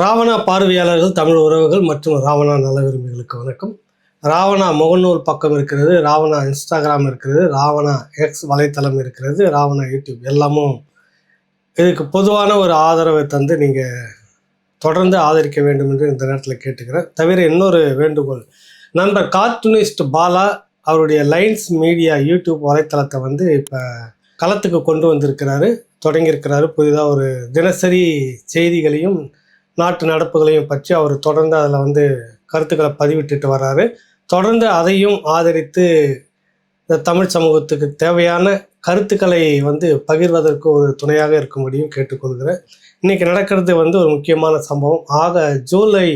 ராவணா பார்வையாளர்கள் தமிழ் உறவுகள் மற்றும் ராவணா நல விரும்பிகளுக்கு வணக்கம். ராவணா முகநூல் பக்கம் இருக்கிறது ராவணா இன்ஸ்டாகிராம் இருக்கிறது ராவணா எக்ஸ் வலைத்தளம் இருக்கிறது ராவணா யூடியூப் எல்லாமும் இதுக்கு பொதுவான ஒரு ஆதரவை தந்து நீங்கள் தொடர்ந்து ஆதரிக்க வேண்டும் என்று இந்த நேரத்தில் கேட்டுக்கிறேன். தவிர இன்னொரு வேண்டுகோள் நண்பர் கார்ட்டூனிஸ்ட் பாலா அவருடைய லைன்ஸ் மீடியா யூடியூப் வலைத்தளத்தை வந்து இப்போ களத்துக்கு கொண்டு வந்திருக்கிறாரு தொடங்கியிருக்கிறாரு. புதிதாக ஒரு தினசரி செய்திகளையும் நாட்டு நடப்புகளையும் பற்றி அவர் தொடர்ந்து அதில் வந்து கருத்துக்களை பதிவிட்டுட்டு வர்றாரு. தொடர்ந்து அதையும் ஆதரித்து இந்த தமிழ் சமூகத்துக்கு தேவையான கருத்துக்களை வந்து பகிர்வதற்கு ஒரு துணையாக இருக்கும்படியும் கேட்டுக்கொள்கிறேன். இன்னைக்கு நடக்கிறது வந்து ஒரு முக்கியமான சம்பவம். ஆக ஜூலை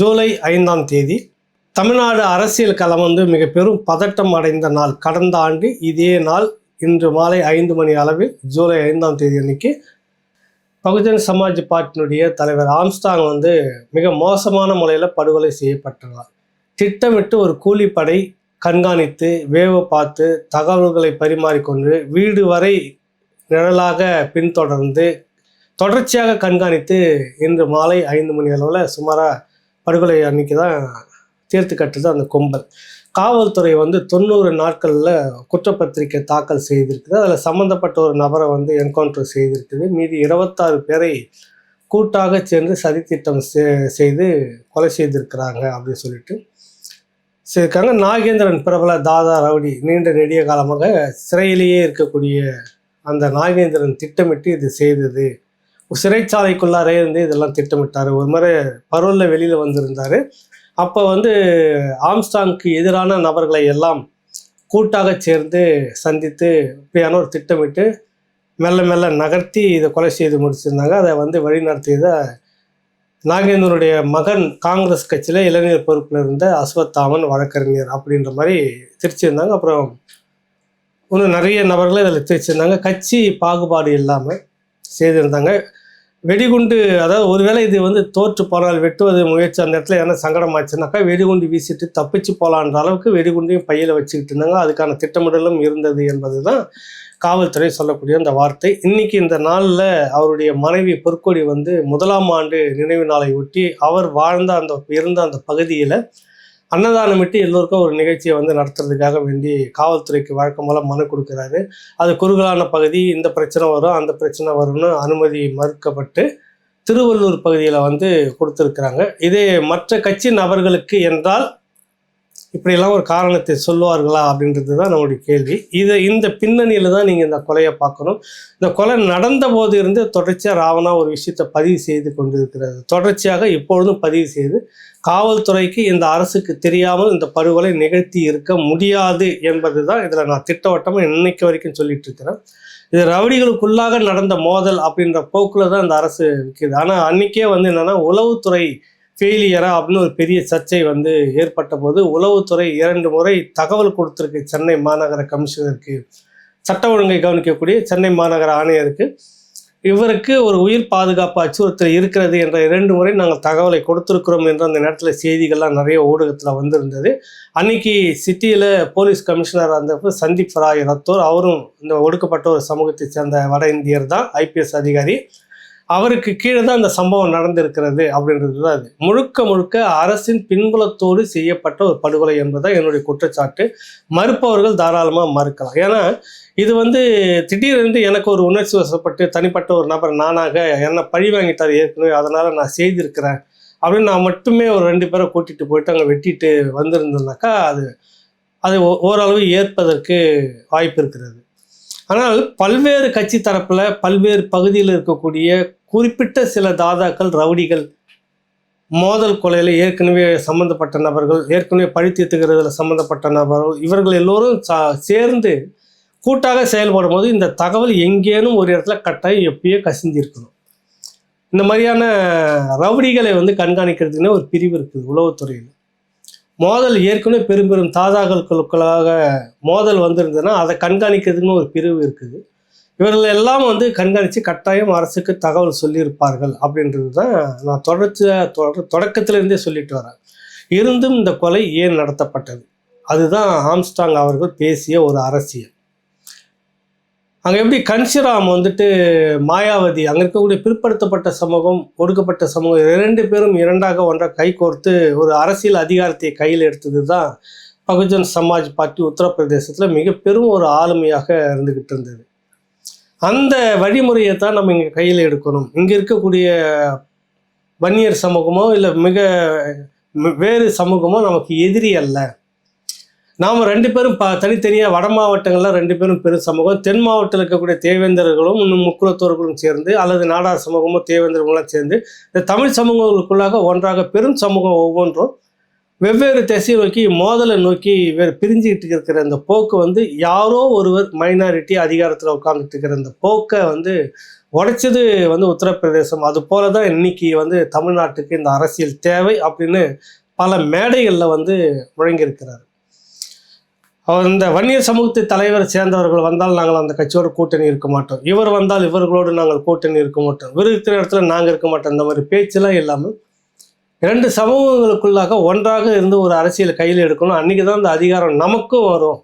ஜூலை ஐந்தாம் தேதி தமிழ்நாடு அரசியல் களம் வந்து மிக பெரும் பதட்டம் அடைந்த நாள். கடந்த ஆண்டு இதே நாள் இன்று மாலை ஐந்து மணி அளவில் ஜூலை ஐந்தாம் தேதி அன்னைக்கு பகுஜன் சமாஜ் பார்ட்டியினுடைய தலைவர் ஆம்ஸ்டாங் வந்து மிக மோசமான முறையில் படுகொலை செய்யப்பட்டுள்ளார். திட்டமிட்டு ஒரு கூலிப்படை கண்காணித்து வேவு பார்த்து தகவல்களை பரிமாறிக்கொண்டு வீடு வரை நிழலாக பின்தொடர்ந்து தொடர்ச்சியாக கண்காணித்து இன்று மாலை ஐந்து மணி அளவில் சுமாராக படுகொலை அன்னைக்கு தான் தீர்த்து கட்டுது அந்த கும்பல். காவல்துறை வந்து தொண்ணூறு நாட்களில் குற்றப்பத்திரிக்கை தாக்கல் செய்திருக்குது. அதில் சம்மந்தப்பட்ட ஒரு நபரை வந்து என்கவுண்டர் செய்திருக்குது. மீதி இருபத்தாறு பேரை கூட்டாக சேர்ந்து சதித்திட்டம் செ- செய்து கொலை செய்திருக்கிறாங்க அப்படின்னு சொல்லிட்டு. செய்திருக்காங்க நாகேந்திரன் பிரபல தாதா ரவுடி நீண்ட நெடிய காலமாக சிறையிலேயே இருக்கக்கூடிய அந்த நாகேந்திரன் திட்டமிட்டு இது செய்தது. சிறைச்சாலைக்குள்ளாரே இருந்து இதெல்லாம் திட்டமிட்டார். ஒரு முறை பரோலில் வெளியில் வந்திருந்தார். அப்போ வந்து ஆம்ஸ்டாங்க்கு எதிரான நபர்களை எல்லாம் கூட்டாக சேர்ந்து சந்தித்து இப்படியான ஒரு திட்டமிட்டு மெல்ல மெல்ல நகர்த்தி இதை கொலை செய்து முடிச்சிருந்தாங்க. அதை வந்து வழிநடத்தியதை நாகேந்திரனுடைய மகன் காங்கிரஸ் கட்சியில் இளைஞர் பொறுப்பில் இருந்த அஸ்வத்தாமன் வழக்கறிஞர் அப்படின்ற மாதிரி திரிச்சிருந்தாங்க. அப்புறம் இன்னும் நிறைய நபர்களை இதில் திரிச்சிருந்தாங்க. கட்சி பாகுபாடு இல்லாமல் செய்திருந்தாங்க. வெடிகுண்டு அதாவது ஒருவேளை இது வந்து தோற்று போனால் வெட்டுவது முயற்சி அந்த இடத்துல என்ன சங்கடமாச்சுனாக்கா வெடிகுண்டு வீசிட்டு தப்பிச்சு போகலான்ற அளவுக்கு வெடிகுண்டையும் பையில் வச்சுக்கிட்டு இருந்தாங்க. அதுக்கான திட்டமிடலும் இருந்தது என்பது தான் காவல்துறை சொல்லக்கூடிய அந்த வார்த்தை. இன்னைக்கு இந்த நாளில் அவருடைய மனைவி பொற்கொடி வந்து முதலாம் ஆண்டு நினைவு நாளை ஒட்டி அவர் வாழ்ந்த அந்த இருந்த அந்த பகுதியில் அன்னதானமிட்டு எல்லோருக்கும் ஒரு நிகழ்ச்சியை வந்து நடத்துறதுக்காக வேண்டி காவல்துறைக்கு வழக்கம் போல மனு கொடுக்குறாரு. அது குறுகலான பகுதி இந்த பிரச்சனை வரும் அந்த பிரச்சனை வரும்னு அனுமதி மறுக்கப்பட்டு திருவள்ளூர் பகுதியில் வந்து கொடுத்துருக்குறாங்க. இதே மற்ற கட்சி நபர்களுக்கு என்றால் இப்படியெல்லாம் ஒரு காரணத்தை சொல்லுவார்களா அப்படின்றது தான் நம்மளுடைய கேள்வி. இதை இந்த பின்னணியில் தான் நீங்கள் இந்த கொலையை பார்க்கணும். இந்த கொலை நடந்த போது இருந்து தொடர்ச்சியாக ராவணா ஒரு விஷயத்தை பதிவு செய்து கொண்டிருக்கிறது. தொடர்ச்சியாக இப்பொழுதும் பதிவு செய்து காவல்துறைக்கு இந்த அரசுக்கு தெரியாமல் இந்த படுகொலை நிகழ்த்தி இருக்க முடியாது என்பது தான் இதில் நான் திட்டவட்டமாக இன்னைக்கு வரைக்கும் சொல்லிட்டு இருக்கிறேன். இது ரவுடிகளுக்குள்ளாக நடந்த மோதல் அப்படின்ற போக்கில் தான் இந்த அரசு இருக்குது ஆனால் அன்னைக்கே வந்து என்னென்னா உளவுத்துறை ஃபெயிலியரா அப்படின்னு ஒரு பெரிய சர்ச்சை வந்து ஏற்பட்ட போது உளவுத்துறை இரண்டு முறை தகவல் கொடுத்துருக்கு. சென்னை மாநகர கமிஷனருக்கு. சட்ட ஒழுங்கை கவனிக்கக்கூடிய சென்னை மாநகர ஆணையருக்கு. இவருக்கு ஒரு உயிர் பாதுகாப்பு அச்சுறுத்தல் இருக்கிறது என்ற இரண்டு முறை நாங்கள் தகவலை கொடுத்துருக்கிறோம் என்ற அந்த நேரத்தில் செய்திகள்லாம் நிறைய ஊடகத்தில் வந்திருந்தது. அன்னைக்கு சிட்டியில் போலீஸ் கமிஷனர் இருந்தப்போ சந்தீப் ராய் ரத்தோர் அவரும் இந்த ஒடுக்கப்பட்ட ஒரு சமூகத்தை சேர்ந்த வட இந்தியர் தான் ஐபிஎஸ் அதிகாரி. அவருக்கு கீழே தான் அந்த சம்பவம் நடந்திருக்கிறது அப்படின்றது தான் அது முழுக்க முழுக்க அரசின் பின்புலத்தோடு செய்யப்பட்ட ஒரு படுகொலை என்பதுதான் என்னுடைய குற்றச்சாட்டு. மறுப்பவர்கள் தாராளமாக மறுக்கலாம். ஏன்னா இது வந்து திடீரென்று எனக்கு ஒரு உணர்ச்சி வசப்பட்டு தனிப்பட்ட ஒரு நபர் நானாக என்னை பழி வாங்கிட்டார் ஏற்கனவே அதனால் நான் செய்திருக்கிறேன் அப்படின்னு நான் மட்டுமே ஒரு ரெண்டு பேரை கூட்டிகிட்டு போயிட்டு அங்கே வெட்டிட்டு வந்திருந்தேனாக்கா அது அது ஓ- ஓரளவு ஏற்பதற்கு வாய்ப்பு இருக்கிறது. ஆனால் பல்வேறு கட்சி தரப்பில் பல்வேறு பகுதியில் இருக்கக்கூடிய குறிப்பிட்ட சில தாதாக்கள் ரவுடிகள் மோதல் கொலையில் ஏற்கனவே சம்மந்தப்பட்ட நபர்கள் ஏற்கனவே பழி தீர்த்துக்கிறதுல சம்மந்தப்பட்ட நபர்கள் இவர்கள் எல்லோரும் சா- சேர்ந்து கூட்டாக செயல்படும் போது இந்த தகவல் எங்கேனும் ஒரு இடத்துல கட்டாயம் எப்பயோ கசிந்திருக்கணும். இந்த மாதிரியான ரவுடிகளை வந்து கண்காணிக்கிறதுக்குன்னு ஒரு பிரிவு இருக்குது உளவுத்துறையில். மோதல் ஏற்கனவே பெரும் பெரும் தாதாக்களுக்குள்ளாக மோதல் வந்திருந்ததுன்னா அதை கண்காணிக்கிறதுக்குன்னு ஒரு பிரிவு இருக்குது. இவர்கள் எல்லாம் வந்து கண்காணித்து கட்டாயம் அரசுக்கு தகவல் சொல்லியிருப்பார்கள் அப்படின்றது தான் நான் தொடர்ச்சி தொடர் தொடக்கத்திலிருந்தே சொல்லிட்டு வரேன். இருந்தும் இந்த கொலை ஏன் நடத்தப்பட்டது? அதுதான் ஆம்ஸ்டாங் அவர்கள் பேசிய ஒரு அரசியல். அங்கே எப்படி கன்சிராம் வந்துட்டு மாயாவதி அங்கே இருக்கக்கூடிய பிற்படுத்தப்பட்ட சமூகம் ஒடுக்கப்பட்ட சமூகம் இரண்டு பேரும் இரண்டாக ஒன்றாக கைகோர்த்து ஒரு அரசியல் அதிகாரத்தை கையில் எடுத்தது தான் பகுஜன் சமாஜ் பார்ட்டி உத்தரப்பிரதேசத்தில் மிக பெரும் ஒரு ஆளுமையாக இருந்துக்கிட்டு இருந்தது. அந்த வழிமுறையை தான் நம்ம இங்கே கையில் எடுக்கணும். இங்கே இருக்கக்கூடிய வன்னியர் சமூகமோ இல்லை மிக வேறு சமூகமோ நமக்கு எதிரி அல்ல. நாம் ரெண்டு பேரும் ப தனித்தனியாக வட மாவட்டங்களில் ரெண்டு பேரும் பெரும் சமூகம். தென் மாவட்டத்தில் இருக்கக்கூடிய தேவேந்தர்களும் இன்னும் முக்குலத்தோர்களும் சேர்ந்து அல்லது நாடார் சமூகமோ தேவேந்தர்களும் சேர்ந்து இந்த தமிழ் சமூகங்களுக்குள்ளாக ஒன்றாக பெரும் சமூகம் ஒவ்வொன்றும் வெவ்வேறு திசை நோக்கி மோதலை நோக்கி வேறு பிரிஞ்சுக்கிட்டு இருக்கிற இந்த போக்கு வந்து யாரோ ஒருவர் மைனாரிட்டி அதிகாரத்தில் உட்கார்ந்துட்டு இருக்கிற அந்த போக்கை வந்து உடைச்சது வந்து உத்தரப்பிரதேசம். அது போல தான் இன்னைக்கு வந்து தமிழ்நாட்டுக்கு இந்த அரசியல் தேவை அப்படின்னு பல மேடைகளில் வந்து முழங்கியிருக்கிறார். அவர் இந்த வன்னியர் சமூகத்தை தலைவர் சேர்ந்தவர்கள் வந்தால் நாங்கள் அந்த கட்சியோட கூட்டணி இருக்க மாட்டோம். இவர் வந்தால் இவர்களோடு நாங்கள் கூட்டணி இருக்க மாட்டோம். இவர் இருக்கிற இடத்துல நாங்கள் இருக்க மாட்டோம். இந்த மாதிரி பேச்செல்லாம் இல்லாமல் இரண்டு சமூகங்களுக்குள்ளாக ஒன்றாக இருந்து ஒரு அரசியல் கையில் எடுக்கணும். அன்றைக்கி தான் அந்த அதிகாரம் நமக்கும் வரும்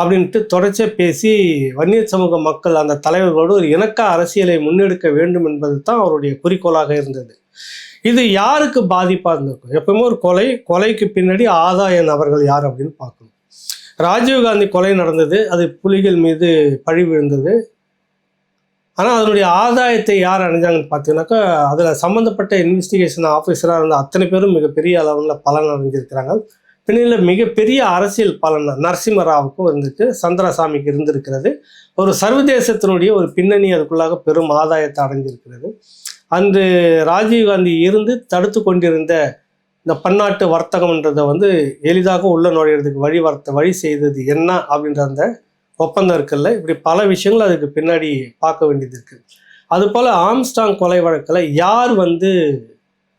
அப்படின்ட்டு தொடர்ச்சியாக பேசி வன்னியர் சமூக மக்கள் அந்த தலைவர்களோடு ஒரு இணக்க அரசியலை முன்னெடுக்க வேண்டும் என்பது தான் அவருடைய குறிக்கோளாக இருந்தது. இது யாருக்கு பாதிப்பாக இருந்திருக்கும்? எப்பவுமே ஒரு கொலை கொலைக்கு பின்னாடி ஆதாய நபர்கள் யார் அப்படின்னு பார்க்கணும். ராஜீவ்காந்தி கொலை நடந்தது அது புலிகள் மீது பழி விழுந்தது. ஆனால் அதனுடைய ஆதாயத்தை யார் அடைஞ்சாங்கன்னு பார்த்தீங்கன்னாக்கா அதில் சம்மந்தப்பட்ட இன்வெஸ்டிகேஷன் ஆஃபீஸராக இருந்த அத்தனை பேரும் மிகப்பெரிய அளவில் பலன் அடைஞ்சிருக்கிறாங்க. பின்னில் மிகப்பெரிய அரசியல் பலன் நரசிம்மராவுக்கும் இருந்துட்டு சந்திரசாமிக்கு இருந்திருக்கிறது. ஒரு சர்வதேசத்தினுடைய ஒரு பின்னணி அதுக்குள்ளாக பெரும் ஆதாயத்தை அடைஞ்சிருக்கிறது. அன்று ராஜீவ்காந்தி இருந்து தடுத்து கொண்டிருந்த இந்த பன்னாட்டு வர்த்தகம்ன்றதை வந்து எளிதாக உள்ள நுழையிறதுக்கு வழி வர்த்த வழி செய்தது என்ன அப்படின்ற அந்த ஒப்பந்தம் இருக்குல்ல? இப்படி பல விஷயங்கள் அதுக்கு பின்னாடி பார்க்க வேண்டியது இருக்குது அதுபோல் ஆம்ஸ்டாங் கொலை வழக்கில் யார் வந்து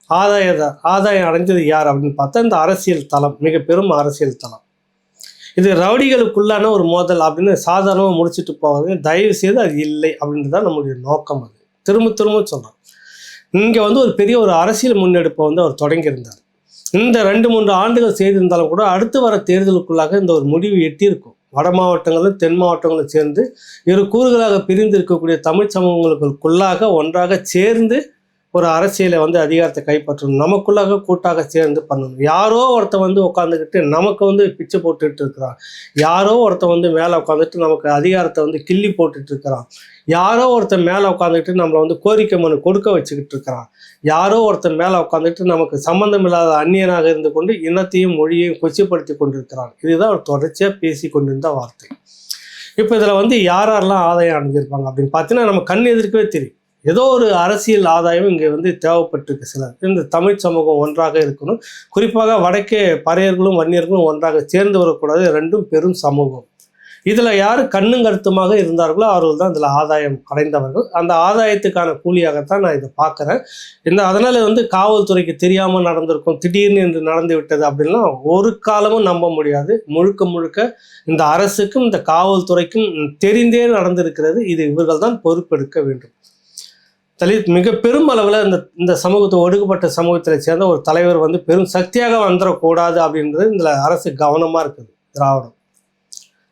ஆதாய ஆதாயம் அடைஞ்சது யார் அப்படின்னு பார்த்தா இந்த அரசியல் தளம் மிக பெரும் அரசியல் தளம். இது ரவுடிகளுக்குள்ளான ஒரு மோதல் அப்படின்னு சாதாரணமாக முடிச்சுட்டு போவது தயவு செய்து அது இல்லை அப்படின்றது தான் நம்மளுடைய நோக்கம் அது. திரும்ப திரும்ப சொல்கிறோம் இங்கே வந்து ஒரு பெரிய ஒரு அரசியல் முன்னெடுப்பை வந்து அவர் தொடங்கியிருந்தார். இந்த ரெண்டு மூன்று ஆண்டுகள் செய்திருந்தாலும் கூட அடுத்து வர தேர்தலுக்குள்ளாக இந்த ஒரு முடிவு எட்டியிருக்கும். வட மாவட்டங்களும் தென் மாவட்டங்களும் சேர்ந்து இரு கூறுகளாக பிரிந்து இருக்கக்கூடிய தமிழ் சமூகங்களுக்குள்ளாக ஒன்றாக சேர்ந்து ஒரு அரசியலை வந்து அதிகாரத்தை கைப்பற்றணும். நமக்குள்ளாக கூட்டாக சேர்ந்து பண்ணணும். யாரோ ஒருத்தன் வந்து உட்காந்துக்கிட்டு நமக்கு வந்து பிச்சை போட்டுட்டு இருக்கிறான். யாரோ ஒருத்தன் வந்து மேலே உட்காந்துட்டு நமக்கு அதிகாரத்தை வந்து கிள்ளி போட்டுட்டு இருக்கிறான். யாரோ ஒருத்தன் மேலே உட்காந்துக்கிட்டு நம்மளை வந்து கோரிக்கை மனு கொடுக்க வச்சுக்கிட்டு இருக்கிறான். யாரோ ஒருத்தன் மேலே உட்காந்துட்டு நமக்கு சம்மந்தம் இல்லாத அந்நியனாக இருந்து கொண்டு இனத்தையும் மொழியையும் கொச்சிப்படுத்தி கொண்டிருக்கிறான். இதுதான் தொடர்ச்சியாக பேசி கொண்டிருந்த வார்த்தை. இப்போ இதில் வந்து யார் யாரெல்லாம் ஆதாயம் அடைஞ்சிருப்பாங்க அப்படின்னு பார்த்தீங்கன்னா நம்ம கண் எதிர்க்கவே தெரியும். ஏதோ ஒரு அரசியல் ஆதாயம் இங்கே வந்து தேவைப்பட்டிருக்கு சிலர். இந்த தமிழ் சமூகம் ஒன்றாக இருக்கணும். குறிப்பாக வடக்கே பறையர்களும் வன்னியர்களும் ஒன்றாக சேர்ந்து வரக்கூடாது. ரெண்டும் பெரும் சமூகம். இதில் யார் கண்ணும் கருத்துமாக இருந்தார்களோ அவர்கள் தான் இதில் ஆதாயம் அடைந்தவர்கள் அந்த ஆதாயத்துக்கான கூலியாகத்தான் நான் இதை பார்க்குறேன். இந்த அதனால் வந்து காவல்துறைக்கு தெரியாமல் நடந்திருக்கும் திடீர்னு என்று நடந்து விட்டது அப்படின்லாம் ஒரு காலமும் நம்ப முடியாது. முழுக்க முழுக்க இந்த அரசுக்கும் இந்த காவல்துறைக்கும் தெரிந்தே நடந்திருக்கிறது. இது இவர்கள் தான் பொறுப்பெடுக்க வேண்டும். தலித் மிக பெரும் அளவில் இந்த இந்த சமூகத்தை ஒடுக்கப்பட்ட சமூகத்தில் சேர்ந்த ஒரு தலைவர் வந்து பெரும் சக்தியாக வந்துடக்கூடாது அப்படின்றது இதில் அரசு கவனமாக இருக்குது திராவிடம்.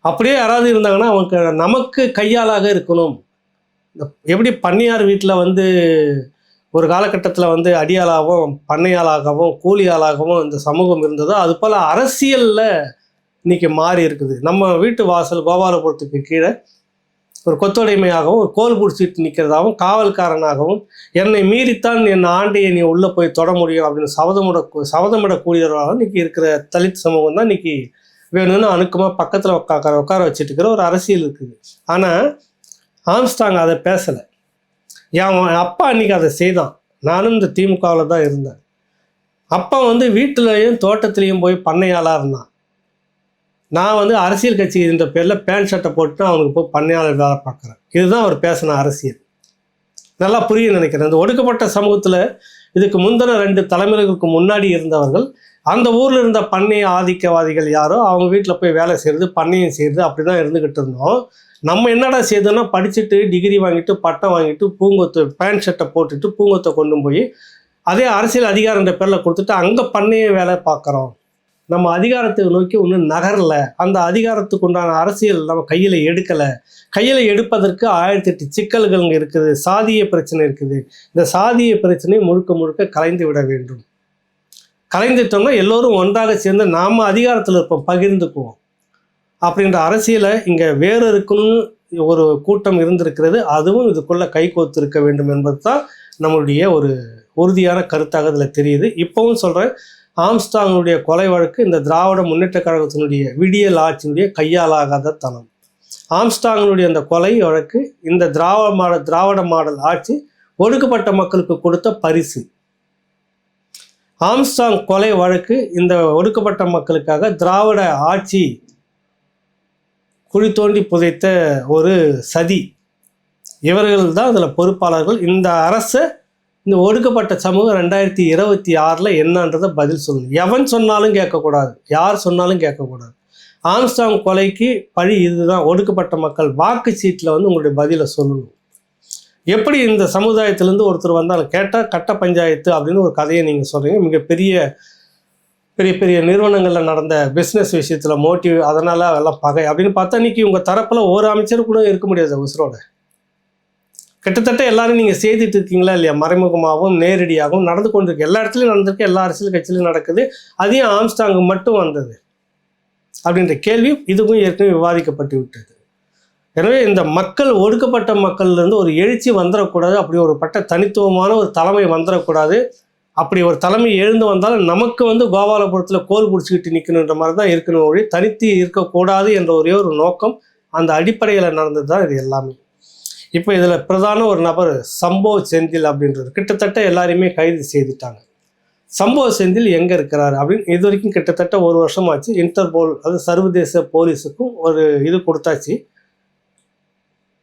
அப்படியே யாராவது இருந்தாங்கன்னா அவங்க நமக்கு கையாளாக இருக்கணும். இந்த எப்படி பண்ணையார் வீட்டில் வந்து ஒரு காலகட்டத்தில் வந்து அடியாளாகவும் பண்ணையாளாகவும் கூலியாளாகவும் இந்த சமூகம் இருந்ததோ அது போல் அரசியலில் இன்னைக்கு மாறி இருக்குது. நம்ம வீட்டு வாசல் கோபாலபுரத்துக்கு கீழே ஒரு கொத்தொடைமையாகவும் ஒரு கோல் பிடிச்சிட்டு நிற்கிறதாகவும் காவல்காரனாகவும் என்னை மீறித்தான் என் ஆண்டையை நீ உள்ளே போய் தொட முடியும் அப்படின்னு சபதமிட சபதமிடக்கூடியவர்களாக இன்னைக்கு இருக்கிற தலித் சமூகம் தான் இன்னைக்கு வேணும்னு அணுக்கமாக பக்கத்தில் உட்கார உட்கார வச்சுட்டு இருக்கிற ஒரு அரசியல் இருக்குது. ஆனால் ஆம்ஸ்டாங் அதை பேசலை. என் அப்பா அன்னைக்கு அதை செய்தான். நானும் இந்த திமுகவில் தான் இருந்தேன். அப்பா வந்து வீட்டிலையும் தோட்டத்துலேயும் போய் பண்ணையாளாக இருந்தான். நான் வந்து அரசியல் கட்சி என்ற பேரில் பேண்ட் ஷர்ட்டை போட்டு அவனுக்கு போய் பண்ணையாளர் வேலை பார்க்குறேன். இதுதான் அவர் பேசின அரசியல். நல்லா புரிய நினைக்கிறேன். இந்த ஒடுக்கப்பட்ட சமூகத்தில் இதுக்கு முந்தின ரெண்டு தலைமுறைகளுக்கு முன்னாடி இருந்தவர்கள் அந்த ஊரில் இருந்த பண்ணை ஆதிக்கவாதிகள் யாரோ அவங்க வீட்டில் போய் வேலை செய்கிறது பண்ணையும் செய்கிறது அப்படி தான் இருந்துக்கிட்டு இருந்தோம். நம்ம என்னடா செய்தோம்னா படிச்சுட்டு டிகிரி வாங்கிட்டு பட்டம் வாங்கிட்டு பூங்கொத்து பேண்ட் ஷர்ட்டை போட்டுட்டு பூங்கொத்தை கொண்டு போய் அதே அரசியல் அதிகாரன்ற பேரில் கொடுத்துட்டு அங்கே பண்ணையை வேலை பார்க்குறோம். நம்ம அதிகாரத்தை நோக்கி ஒன்றும் நகரல. அந்த அதிகாரத்துக்கு உண்டான அரசியல் நம்ம கையில் எடுக்கலை. கையில் எடுப்பதற்கு ஆயிரத்தி எட்டு சிக்கல்கள் இங்கே இருக்குது. சாதிய பிரச்சனை இருக்குது. இந்த சாதிய பிரச்சனை முழுக்க முழுக்க கலைந்து விட வேண்டும். கலைந்துட்டோம்னா எல்லோரும் ஒன்றாக சேர்ந்து நாம் அதிகாரத்தில் இருப்போம் பகிர்ந்துக்குவோம். அப்படின்ற அரசியலை இங்கே வேறு இருக்குன்னு ஒரு கூட்டம் இருந்திருக்கிறது. அதுவும் இதுக்குள்ளே கை இருக்க வேண்டும் என்பது தான் நம்மளுடைய ஒரு உறுதியான கருத்தாக இதில் தெரியுது. இப்போவும் சொல்கிறேன் ஆம்ஸ்டாங்கினுடைய கொலை வழக்கு இந்த திராவிட முன்னேற்ற கழகத்தினுடைய விடியல் ஆட்சியினுடைய கையாலாகாத தனம் ஆம்ஸ்டாங்கினுடைய அந்த கொலை வழக்கு இந்த திராவிட மாடல் திராவிட மாடல் ஆட்சி ஒடுக்கப்பட்ட மக்களுக்கு கொடுத்த பரிசு. ஆம்ஸ்டாங் கொலை வழக்கு இந்த ஒடுக்கப்பட்ட மக்களுக்காக திராவிட ஆட்சி குழி தோண்டி புதைத்த ஒரு சதி. இவர்கள் தான் அதில் பொறுப்பாளர்கள். இந்த அரசை இந்த ஒடுக்கப்பட்ட சமூகம் ரெண்டாயிரத்தி இருபத்தி ஆறில் என்னன்றதை பதில் சொல்லணும் எவன் சொன்னாலும் கேட்கக்கூடாது. யார் சொன்னாலும் கேட்கக்கூடாது. ஆம்ஸ்டாங் கொலைக்கு பழி இதுதான். ஒடுக்கப்பட்ட மக்கள் வாக்கு சீட்டில் வந்து உங்களுடைய பதிலை சொல்லணும். எப்படி இந்த சமுதாயத்திலேருந்து ஒருத்தர் வந்தாலும் கேட்டால் கட்ட பஞ்சாயத்து அப்படின்னு ஒரு கதையை நீங்கள் சொல்கிறீங்க மிகப்பெரிய பெரிய பெரிய நிறுவனங்களில் நடந்த பிஸ்னஸ் விஷயத்தில் மோட்டிவ் அதனால் எல்லாம் பகை அப்படின்னு பார்த்தா இன்றைக்கி உங்கள் தரப்பில் ஒரு அமைச்சர் கூட இருக்க முடியாது உசுரோட. கிட்டத்தட்ட எல்லாரும் நீங்கள் செய்துட்டு இருக்கீங்களா இல்லையா? மறைமுகமாகவும் நேரடியாகவும் நடந்து கொண்டிருக்கு. எல்லா இடத்துலையும் நடந்திருக்கு. எல்லா அரசியல் கட்சியிலும் நடக்குது. அதையும் ஆம்ஸ்டாங்கு மட்டும் வந்தது. அப்படின்ற கேள்வி இதுவும் ஏற்கனவே விவாதிக்கப்பட்டு விட்டது. எனவே இந்த மக்கள் ஒடுக்கப்பட்ட மக்கள்லேருந்து ஒரு எழுச்சி வந்துடக்கூடாது அப்படி ஒரு பட்ட தனித்துவமான ஒரு தலைமை வந்துடக்கூடாது அப்படி ஒரு தலைமை எழுந்து வந்தாலும் நமக்கு வந்து கோபாலபுரத்தில் கோல் பிடிச்சிக்கிட்டு நிற்கணுன்ற மாதிரி தான் இருக்கணும் ஒழி தனித்து இருக்கக்கூடாது என்ற ஒரே ஒரு நோக்கம் அந்த அடிப்படையில் நடந்தது தான் இது எல்லாமே. இப்போ இதில் பிரதான ஒரு நபர் சம்பவ செந்தில் அப்படின்றது. கிட்டத்தட்ட எல்லாரையுமே கைது செய்துட்டாங்க. சம்பவ செந்தில் எங்கே இருக்கிறார் அப்படின்னு இது வரைக்கும் கிட்டத்தட்ட ஒரு வருஷமாச்சு. இன்டர்போல் அது சர்வதேச போலீஸுக்கும் ஒரு இது கொடுத்தாச்சு.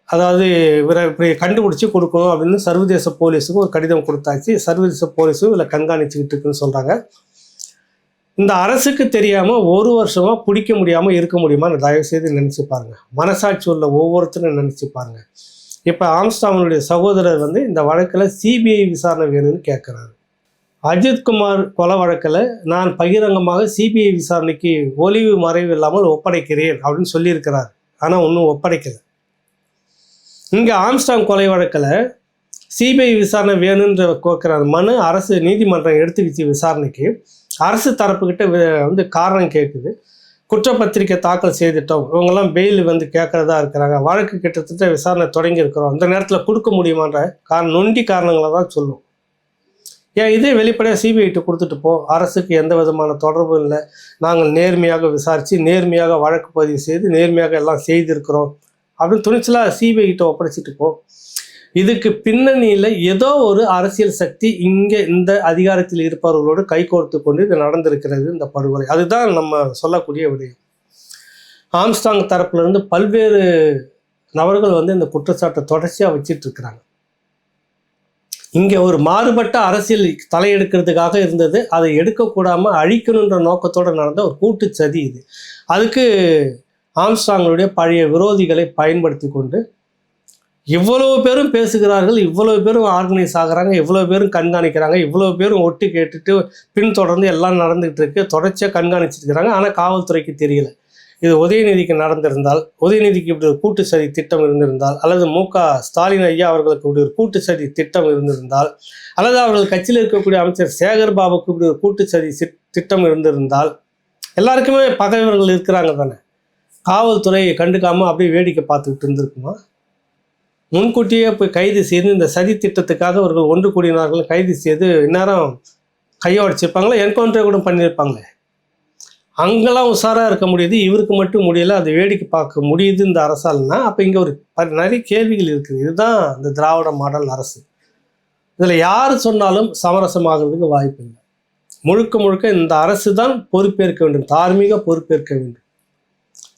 அதாவது இவரை இப்படி கண்டுபிடிச்சி கொடுக்கணும் அப்படின்னு சர்வதேச போலீஸுக்கும் ஒரு கடிதம் கொடுத்தாச்சு. சர்வதேச போலீஸும் இதில் கண்காணிச்சுக்கிட்டு இருக்குன்னு சொல்கிறாங்க இந்த அரசுக்கு தெரியாமல் ஒரு வருஷமாக பிடிக்க முடியாமல் இருக்க முடியுமான்னு தயவு செய்து நினச்சி பாருங்கள் மனசாட்சி உள்ள ஒவ்வொருத்தரும் நினச்சி பாருங்கள் இப்போ ஆம்ஸ்டாங்கனுடைய சகோதரர் வந்து இந்த வழக்கில் சிபிஐ விசாரணை வேணும்னு கேட்குறாரு அஜித்குமார் கொலை வழக்கில் நான் பகிரங்கமாக சிபிஐ விசாரணைக்கு ஒளிவு மறைவு இல்லாமல் ஒப்படைக்கிறேன் அப்படின்னு சொல்லியிருக்கிறார். ஆனால் ஒன்றும் ஒப்படைக்கலை. இங்கே ஆம்ஸ்டாங் கொலை வழக்கில் சிபிஐ விசாரணை வேணுன்ற கோக்கிற மனு அரசு நீதிமன்றம் எடுத்துக்கிச்சு விசாரணைக்கு அரசு தரப்புக்கிட்ட வந்து காரணம் கேட்குது குற்றப்பத்திரிக்கை தாக்கல் செய்துட்டோம். இவங்கெல்லாம் பெயில் வந்து கேட்கறதா இருக்கிறாங்க. வழக்கு கிட்டத்தட்ட விசாரணை தொடங்கி இருக்கிறோம் அந்த நேரத்தில் கொடுக்க முடியுமான்ற காரணம் நொண்டி காரணங்களை தான் சொல்லும். ஏன் இதே வெளிப்படையாக சிபிஐட்டு கொடுத்துட்டு போ. அரசுக்கு எந்த விதமான தொடர்பும் இல்லை. நாங்கள் நேர்மையாக விசாரித்து நேர்மையாக வழக்கு பதிவு செய்து நேர்மையாக எல்லாம் செய்திருக்கிறோம். அப்படின்னு துணிச்சலாக சிபிஐகிட்ட ஒப்படைச்சிட்டு போ. இதுக்கு பின்னணியில் ஏதோ ஒரு அரசியல் சக்தி இங்கே இந்த அதிகாரத்தில் இருப்பவர்களோடு கைகோர்த்து கொண்டு இது நடந்திருக்கிறது இந்த படுகொலை. அதுதான் நம்ம சொல்லக்கூடிய விடயம். ஆம்ஸ்டாங் தரப்புலருந்து பல்வேறு நபர்கள் வந்து இந்த குற்றச்சாட்டை தொடர்ச்சியாக வச்சிட்டு இருக்கிறாங்க இங்கே ஒரு மாறுபட்ட அரசியல் தலையெடுக்கிறதுக்காக இருந்தது. அதை எடுக்கக்கூடாமல் அழிக்கணுன்ற நோக்கத்தோடு நடந்த ஒரு கூட்டு சதி இது. அதுக்கு ஆம்ஸ்டாங்களுடைய பழைய விரோதிகளை பயன்படுத்தி கொண்டு இவ்வளவு பேரும் பேசுகிறார்கள் இவ்வளவு பேரும் ஆர்கனைஸ் ஆகிறாங்க இவ்வளவு பேரும் கண்காணிக்கிறாங்க இவ்வளவு பேரும் ஒட்டு கேட்டுட்டு பின்தொடர்ந்து எல்லாம் நடந்துகிட்டு இருக்கு தொடர்ச்சியாக கண்காணிச்சிட்டு இருக்கிறாங்க. ஆனால் காவல்துறைக்கு தெரியல. இது உதயநிதிக்கு நடந்திருந்தால் உதயநிதிக்கு இப்படி ஒரு கூட்டு சதி திட்டம் இருந்திருந்தால் அல்லது மு க ஸ்டாலின் ஐயா அவர்களுக்கு இப்படி ஒரு கூட்டு சதி திட்டம் இருந்திருந்தால் அல்லது அவர்கள் கட்சியில் இருக்கக்கூடிய அமைச்சர் சேகர் பாபுக்கு இப்படி ஒரு கூட்டு சதி திட்டம் இருந்திருந்தால் எல்லாருக்குமே பகைவர்கள் இருக்கிறாங்க தானே? காவல்துறையை கண்டுக்காமல் அப்படியே வேடிக்கை பார்த்துக்கிட்டு இருந்திருக்குமா? முன்கூட்டியே போய் கைது செய்து இந்த சதி திட்டத்துக்காக அவர்கள் ஒன்று கூடினார்கள். கைது செய்து இந்நேரம் கையோடிச்சிருப்பாங்களா? என்கவுண்டர் கூட பண்ணியிருப்பாங்களே? அங்கெல்லாம் உஷாராக இருக்க முடியுது. இவருக்கு மட்டும் முடியல. அது வேடிக்கை பார்க்க முடியுது இந்த அரசால்னா. அப்போ இங்கே ஒரு நிறைய கேள்விகள் இருக்குது. இதுதான் இந்த திராவிட மாடல் அரசு. இதில் யார் சொன்னாலும் சமரசமாகிறதுக்கு வாய்ப்பு இல்லை. முழுக்க முழுக்க இந்த அரசு தான் பொறுப்பேற்க வேண்டும். தார்மீக பொறுப்பேற்க வேண்டும்.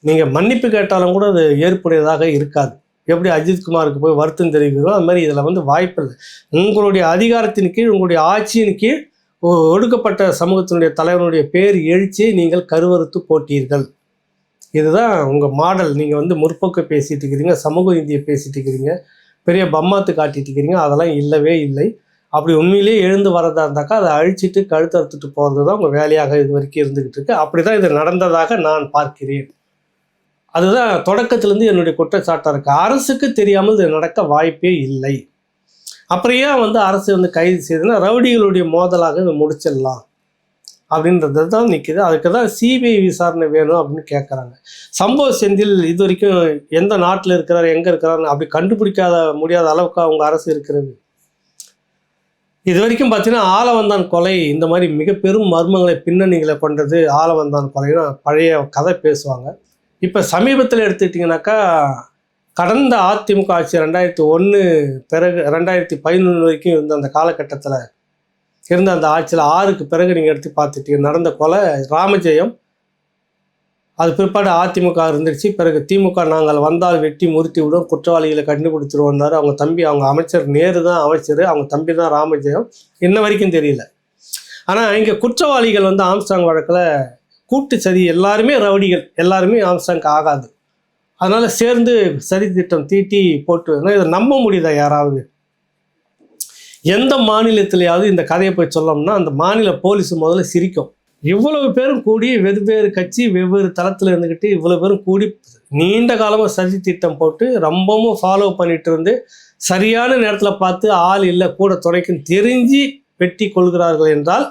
நீங்கள் மன்னிப்பு கேட்டாலும் கூட அது ஏற்புடையதாக இருக்காது. எப்படி அஜித்குமாருக்கு போய் வருத்தம் தெரிவிக்கிறோம் அது மாதிரி இதில் வந்து வாய்ப்பு இல்லை உங்களுடைய அதிகாரத்தின் கீழ் உங்களுடைய ஆட்சியின் கீழ் ஒடுக்கப்பட்ட சமூகத்தினுடைய தலைவனுடைய பேர் எழுச்சியை நீங்கள் கருவறுத்து போட்டீர்கள். இதுதான் உங்கள் மாடல். நீங்கள் வந்து முற்போக்கு பேசிட்டு இருக்கிறீங்க சமூக நீதியை பேசிட்டு இருக்கிறீங்க பெரிய பம்மாத்து காட்டிட்டு இருக்கிறீங்க அதெல்லாம் இல்லவே இல்லை. அப்படி உண்மையிலேயே எழுந்து வரதா இருந்தாக்கா அதை அழிச்சிட்டு கழுத்து அறுத்துட்டு போகிறது தான் உங்கள் வேலையாக இது வரைக்கும் இருந்துக்கிட்டு இருக்கு. அப்படி தான் இது நடந்ததாக நான் பார்க்கிறேன். அதுதான் தொடக்கத்திலேருந்து என்னுடைய குற்றச்சாட்டாக இருக்குது அரசுக்கு தெரியாமல் இது நடக்க வாய்ப்பே இல்லை. அப்புறம் ஏன் வந்து அரசு வந்து கைது செய்யுதுன்னா ரவுடிகளுடைய மோதலாக இதை முடிச்சிடலாம் அப்படின்றது தான் நிற்கிது அதுக்கு தான் சிபிஐ விசாரணை வேணும் அப்படின்னு கேட்குறாங்க சம்பவ செந்தில் இது வரைக்கும் எந்த நாட்டில் இருக்கிறார் எங்கே இருக்கிறாருன்னு அப்படி கண்டுபிடிக்காத முடியாத அளவுக்கு அவங்க அரசு இருக்கிறது. இது வரைக்கும் பார்த்தீங்கன்னா ஆலவந்தான் கொலை. இந்த மாதிரி மிக பெரும் மர்மங்களை பின்னணிகளை கொண்டது ஆலவந்தான் கொலைன்னு பழைய கதை பேசுவாங்க. இப்போ சமீபத்தில் எடுத்துக்கிட்டிங்கனாக்கா கடந்த அதிமுக ஆட்சி ரெண்டாயிரத்தி ஒன்று பிறகு ரெண்டாயிரத்தி பதினொன்று வரைக்கும் இருந்த அந்த காலகட்டத்தில் இருந்த அந்த ஆட்சியில் ஆறுக்கு பிறகு நீங்கள் எடுத்து பார்த்துட்டீங்க நடந்த கொலை ராமஜெயம் அது பிற்பாடு அதிமுக இருந்துருச்சு. பிறகு திமுக நாங்கள் வந்தால் வெட்டி முறுத்தி விடும் குற்றவாளிகளை கண்டுபிடிச்சிருவோம்னாரு. அவங்க தம்பி அவங்க அமைச்சர் நேரு தான் அமைச்சர் அவங்க தம்பி தான் ராமஜெயம். இன்ன வரைக்கும் தெரியல. ஆனால் இங்கே குற்றவாளிகள் வந்து ஆம்ஸ்டாங் வழக்கில் கூட்டு சதி எல்லாருமே ரவுடிகள். எல்லாருமே ஆம்ஸ்டாங்க்கு ஆகாது. அதனால் சேர்ந்து சதி திட்டம் தீட்டி போட்டு இதை நம்ப முடியுதா யாராவது? எந்த மாநிலத்திலேயாவது இந்த கதையை போய் சொல்லோம்னா அந்த மாநில போலீஸ் முதல்ல சிரிக்கும். இவ்வளவு பேரும் கூடி வெவ்வேறு கட்சி வெவ்வேறு தளத்தில் இருந்துக்கிட்டு இவ்வளோ பேரும் கூடி நீண்ட காலமாக சதி திட்டம் போட்டு ரொம்பவும் ஃபாலோ பண்ணிட்டு இருந்து சரியான நேரத்தில் பார்த்து ஆள் இல்லை கூட துணைக்கும் தெரிஞ்சு வெட்டி கொள்கிறார்கள் என்றால்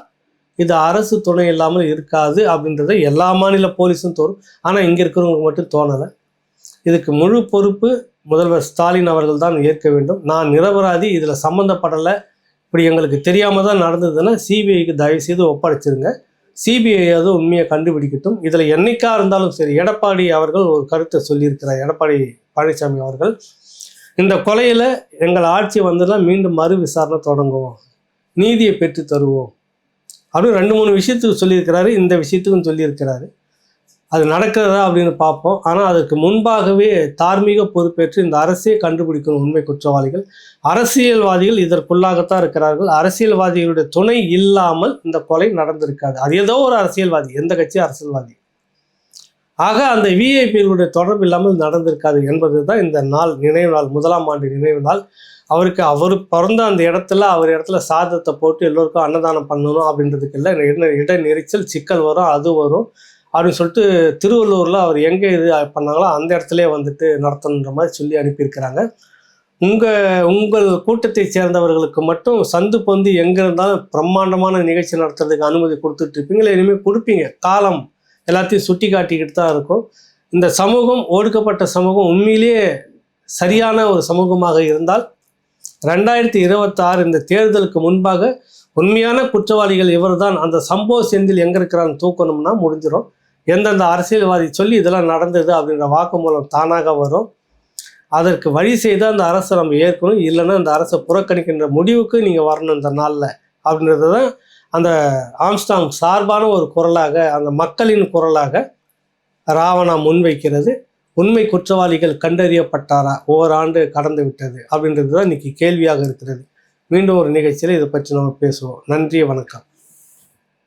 இது அரசு துணை இல்லாமல் இருக்காது அப்படின்றத எல்லா மாநில போலீஸும் தோறும் ஆனால் இங்கே இருக்கிறவங்களுக்கு மட்டும் தோணலை. இதுக்கு முழு பொறுப்பு முதல்வர் ஸ்டாலின் அவர்கள் தான் ஏற்க வேண்டும். நான் நிரபராதி இதில் சம்மந்தப்படலை இப்படி எங்களுக்கு தெரியாமல் தான் நடந்ததுன்னா சிபிஐக்கு தயவு செய்து ஒப்படைச்சிருங்க. சிபிஐ அது உண்மையை கண்டுபிடிக்கட்டும். இதில் என்னைக்கா இருந்தாலும் சரி எடப்பாடி அவர்கள் ஒரு கருத்தை சொல்லியிருக்கிறார். எடப்பாடி பழனிசாமி அவர்கள் இந்த கொலையில் எங்கள் ஆட்சி வந்ததுன்னா மீண்டும் மறு விசாரணை தொடங்குவோம். நீதியை பெற்று தருவோம். அப்படின்னு ரெண்டு மூணு விஷயத்துக்கு சொல்லியிருக்கிறாரு இந்த விஷயத்துக்கும் சொல்லியிருக்கிறாரு. அது நடக்கிறதா அப்படின்னு பார்ப்போம். ஆனால் அதுக்கு முன்பாகவே தார்மீக பொறுப்பேற்று இந்த அரசே கண்டுபிடிக்கணும் உண்மை குற்றவாளிகள். அரசியல்வாதிகள் இதற்குள்ளாகத்தான் இருக்கிறார்கள். அரசியல்வாதிகளுடைய துணை இல்லாமல் இந்த கொலை நடந்திருக்காது. அது ஏதோ ஒரு அரசியல்வாதி எந்த கட்சி அரசியல்வாதி. ஆக அந்த விஐபிகளுடைய தொடர்பு இல்லாமல் நடந்திருக்காது என்பது தான் இந்த நாள் நினைவு நாள் முதலாம் ஆண்டு நினைவு நாள். அவருக்கு அவர் பிறந்த அந்த இடத்துல அவர் இடத்துல சாதத்தை போட்டு எல்லோருக்கும் அன்னதானம் பண்ணணும் அப்படின்றதுக்கு இல்லை. என்ன இட நெரிச்சல் சிக்கல் வரும் அது வரும். அப்படின்னு சொல்லிட்டு திருவள்ளூரில் அவர் எங்கே இது பண்ணாங்களோ அந்த இடத்துலயே வந்துட்டு நடத்தணுன்ற மாதிரி சொல்லி அனுப்பியிருக்கிறாங்க. உங்கள் உங்கள் கூட்டத்தை சேர்ந்தவர்களுக்கு மட்டும் சந்து பொந்து எங்கே இருந்தாலும் பிரம்மாண்டமான நிகழ்ச்சி நடத்துறதுக்கு அனுமதி கொடுத்துட்ருப்பீங்களே இனிமேல் கொடுப்பீங்க. காலம் எல்லாத்தையும் சுட்டி காட்டிக்கிட்டு தான் இருக்கும். இந்த சமூகம் ஒடுக்கப்பட்ட சமூகம் உண்மையிலேயே சரியான ஒரு சமூகமாக இருந்தால் ரெண்டாயிரத்தி இருபத்தாறு இந்த தேர்தலுக்கு முன்பாக உண்மையான குற்றவாளிகள் இவர்தான். அந்த சம்பவ செந்தில் எங்கே இருக்கிறான்னு தூக்கணும்னா முடிஞ்சிடும் எந்தெந்த அரசியல்வாதி சொல்லி இதெல்லாம் நடந்தது அப்படின்ற வாக்குமூலம் தானாக வரும். அதற்கு வழி செய்து அந்த அரசை நம்ம ஏற்கணும். இல்லைன்னா அந்த அரசை புறக்கணிக்கின்ற முடிவுக்கு நீங்கள் வரணும் இந்த நாளில் அப்படின்றது தான் அந்த ஆம்ஸ்டாங் சார்பான ஒரு குரலாக அந்த மக்களின் குரலாக ராவணா முன்வைக்கிறது. உண்மை குற்றவாளிகள் கண்டறியப்பட்டாரா? ஓராண்டு கடந்து விட்டது அப்படின்றது தான் இன்னைக்கு கேள்வியாக இருக்கிறது. மீண்டும் ஒரு நிகழ்ச்சியில் இதை பற்றி நம்ம பேசுவோம். நன்றி வணக்கம்.